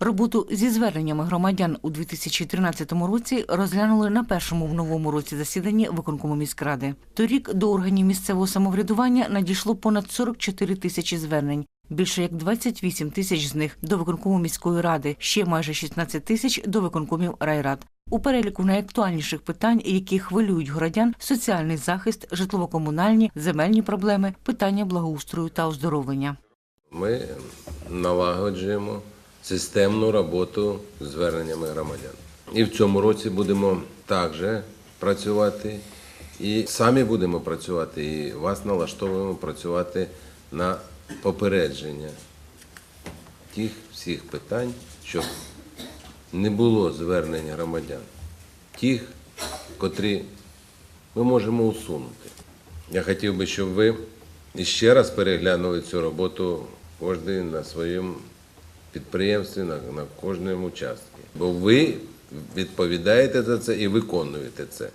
Роботу зі зверненнями громадян у 2013 році розглянули на першому в новому році засіданні виконкому міськради. Торік до органів місцевого самоврядування надійшло понад 44 тисячі звернень. Більше як 28 тисяч з них до виконкому міської ради, ще майже 16 тисяч до виконкомів райрад. У переліку найактуальніших питань, які хвилюють городян, соціальний захист, житлово-комунальні, земельні проблеми, питання благоустрою та оздоровлення. Ми налагоджуємо системну роботу з зверненнями громадян. І в цьому році будемо також працювати, і самі будемо працювати, і вас налаштовуємо працювати на попередження тих всіх питань, щоб не було звернень громадян, тих, котрі ми можемо усунути. Я хотів би, щоб ви ще раз переглянули цю роботу кожен на своєму підприємстві, на, на кожному участку. Бо ви відповідаєте за це і виконуєте це.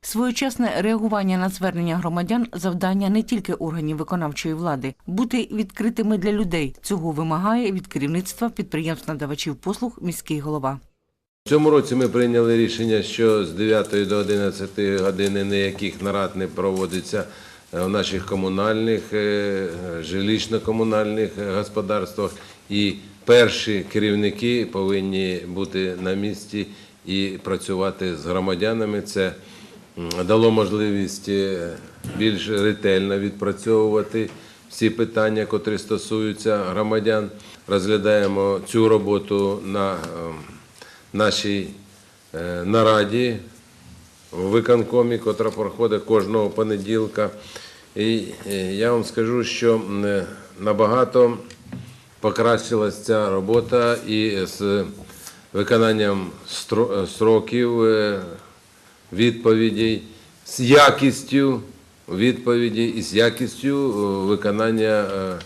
Своєчасне реагування на звернення громадян завдання не тільки органів виконавчої влади. Бути відкритими для людей цього вимагає від керівництва підприємств надавачів послуг міський голова. В цьому році ми прийняли рішення, що з 9 до 11 години ніяких нарад не проводиться е, в наших комунальних, е, жилищно-комунальних господарствах. І перші керівники повинні бути на місці і працювати з громадянами. Це дало можливість е, більш ретельно відпрацьовувати всі питання, котрі стосуються громадян. Розглядаємо цю роботу на е, нашій е, нараді в виконкомі, котра проходить кожного понеділка. І е, я вам скажу, що набагато покращилась ця робота і з виконанням стро- е, відповідей, з якістю відповіді і з якістю е, виконання е,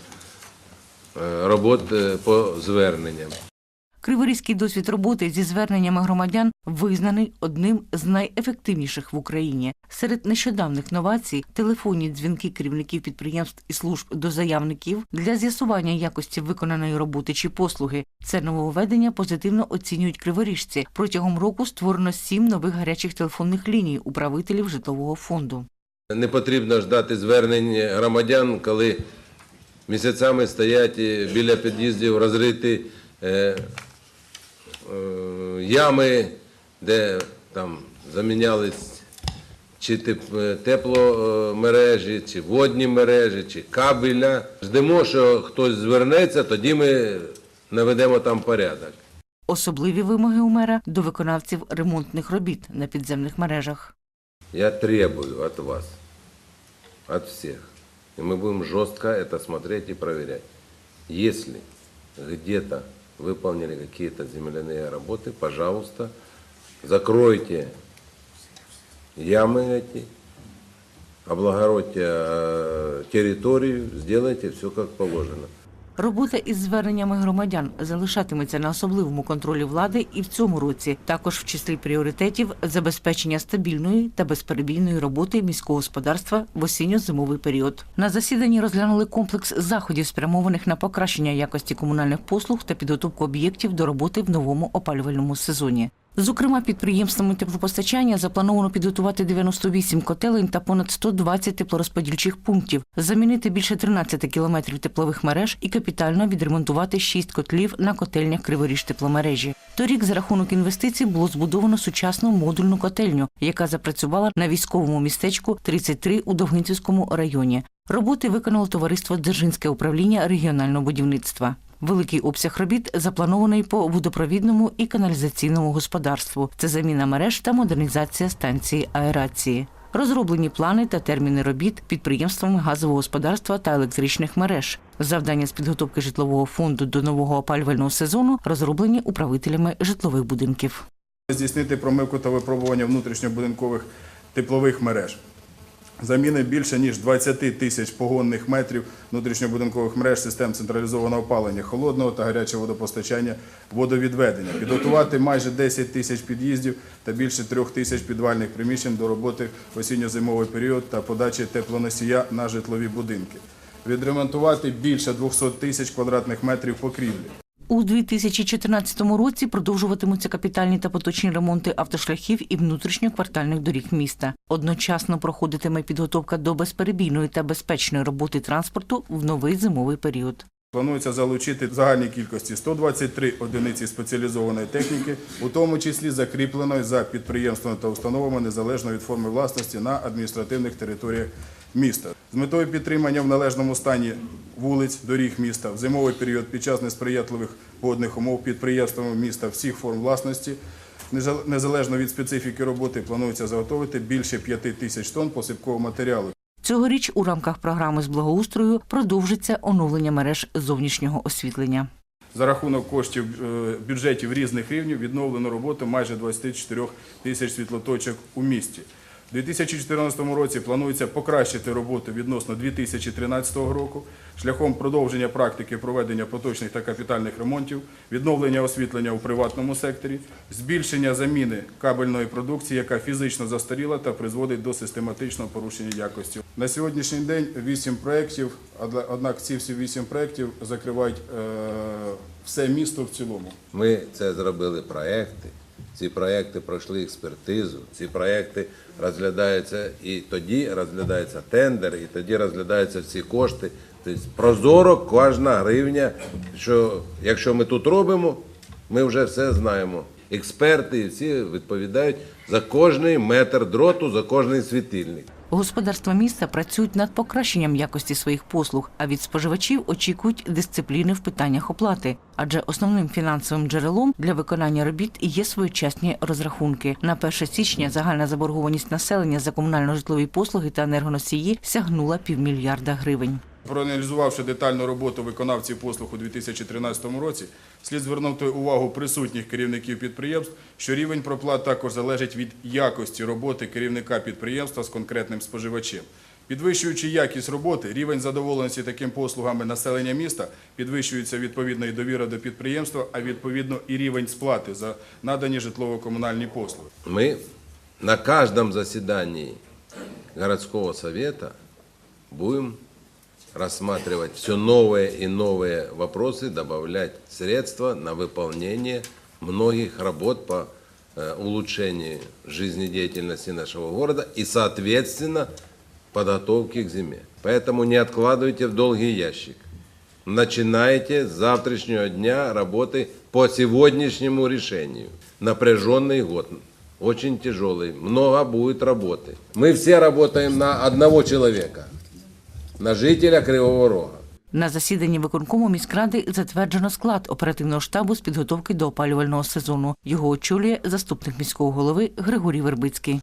робот по зверненням. Криворізький досвід роботи зі зверненнями громадян визнаний одним з найефективніших в Україні. Серед нещодавних новацій телефонні дзвінки керівників підприємств і служб до заявників для з'ясування якості виконаної роботи чи послуги. Це нововведення позитивно оцінюють криворіжці. Протягом року створено сім нових гарячих телефонних ліній управителів житлового фонду. Не потрібно ждати звернень громадян, коли місяцями стоять біля під'їздів розриті е, е, ями, де там замінялись чи е, тепломережі, чи водні мережі, чи кабеля. Ждемо, що хтось звернеться, тоді ми наведемо там порядок. Особливі вимоги у мера до виконавців ремонтних робіт на підземних мережах. Я требую от вас, от всех, и мы будем жестко это смотреть и проверять. Если где-то выполнили какие-то земляные работы, пожалуйста, закройте ямы эти, облагородьте э, территорию, сделайте все как положено. Робота із зверненнями громадян залишатиметься на особливому контролі влади і в цьому році. Також в числі пріоритетів забезпечення стабільної та безперебійної роботи міського господарства в осінньо-зимовий період. На засіданні розглянули комплекс заходів, спрямованих на покращення якості комунальних послуг та підготовку об'єктів до роботи в новому опалювальному сезоні. Зокрема, підприємствами теплопостачання заплановано підготувати 98 котелень та понад 120 теплорозподільчих пунктів, замінити більше 13 кілометрів теплових мереж і капітально відремонтувати 6 котлів на котельнях Криворіж тепломережі. Торік за рахунок інвестицій було збудовано сучасну модульну котельню, яка запрацювала на військовому містечку 33 у Довгинцівському районі. Роботи виконало товариство Дзержинське управління регіонального будівництва. Великий обсяг робіт запланований по водопровідному і каналізаційному господарству. Це заміна мереж та модернізація станції аерації. Розроблені плани та терміни робіт підприємствами газового господарства та електричних мереж. Завдання з підготовки житлового фонду до нового опалювального сезону розроблені управителями житлових будинків. здійснити промивку та випробування внутрішньобудинкових теплових мереж. Заміни більше ніж 20 тисяч погонних метрів внутрішньобудинкових мереж систем централізованого опалення, холодного та гарячого водопостачання, водовідведення, підготувати майже 10 тисяч під'їздів та більше 3 тисяч підвальних приміщень до роботи в осінньо-зимовий період та подачі теплоносія на житлові будинки, відремонтувати більше 200 тисяч квадратних метрів покрівлі. У 2014 році продовжуватимуться капітальні та поточні ремонти автошляхів і внутрішньоквартальних доріг міста. Одночасно проходитиме підготовка до безперебійної та безпечної роботи транспорту в новий зимовий період. Планується залучити в загальній кількості 123 одиниці спеціалізованої техніки, у тому числі закріпленої за підприємствами та установами незалежно від форми власності на адміністративних територіях міста. З метою підтримання в належному стані вулиць, доріг міста в зимовий період під час несприятливих погодних умов підприємствами міста всіх форм власності незал- незалежно від специфіки роботи планується заготовити більше 5 тисяч тонн посипкового матеріалу. Цьогоріч у рамках програми з благоустрою продовжиться оновлення мереж зовнішнього освітлення. За рахунок коштів е, бюджетів різних рівнів відновлено роботу майже 24 тисяч світлоточок у місті. У 2014 році планується покращити роботу відносно 2013 року шляхом продовження практики проведення поточних та капітальних ремонтів, відновлення освітлення у приватному секторі, збільшення заміни кабельної продукції, яка фізично застаріла та призводить до систематичного порушення якості. На сьогоднішній день вісім проєктів, одна- однак ці всі вісім проєктів закривають е, все місто в цілому. Ми це зробили проекти. Ці проекти пройшли експертизу. Ці проекти розглядаються і тоді розглядається тендер, і тоді розглядаються всі кошти. Тобто прозоро кожна гривня, що якщо ми тут робимо, ми вже все знаємо. Експерти і всі відповідають за кожний метр дроту, за кожний світильник. Господарства міста працюють над покращенням якості своїх послуг, а від споживачів очікують дисципліни в питаннях оплати. Адже основним фінансовим джерелом для виконання робіт є своєчасні розрахунки. На 1 січня загальна заборгованість населення за комунально-житлові послуги та енергоносії сягнула півмільярда гривень. Проаналізувавши детальну роботу виконавців послуг у 2013 році, слід звернути увагу присутніх керівників підприємств, що рівень проплат також залежить від якості роботи керівника підприємства з конкретним споживачем. Підвищуючи якість роботи, рівень задоволеності таким послугами населення міста підвищується відповідно і довіра до підприємства, а відповідно і рівень сплати за надані житлово-комунальні послуги. Мы на каждом заседании городского совета будем рассматривать все новые и новые вопросы, добавлять средства на выполнение многих работ по э, улучшению жизнедеятельности нашего города и, соответственно, подготовки к зиме. Поэтому не откладывайте в долгий ящик. Начинайте с завтрашнего дня работы по сегодняшнему решению. Напряженный год, очень тяжелый, много будет работы. Мы все работаем на одного человека, на жителя Кривого Рога. На засіданні виконкому міськради затверджено склад оперативного штабу з підготовки до опалювального сезону. Його очолює заступник міського голови Григорій Вербицький.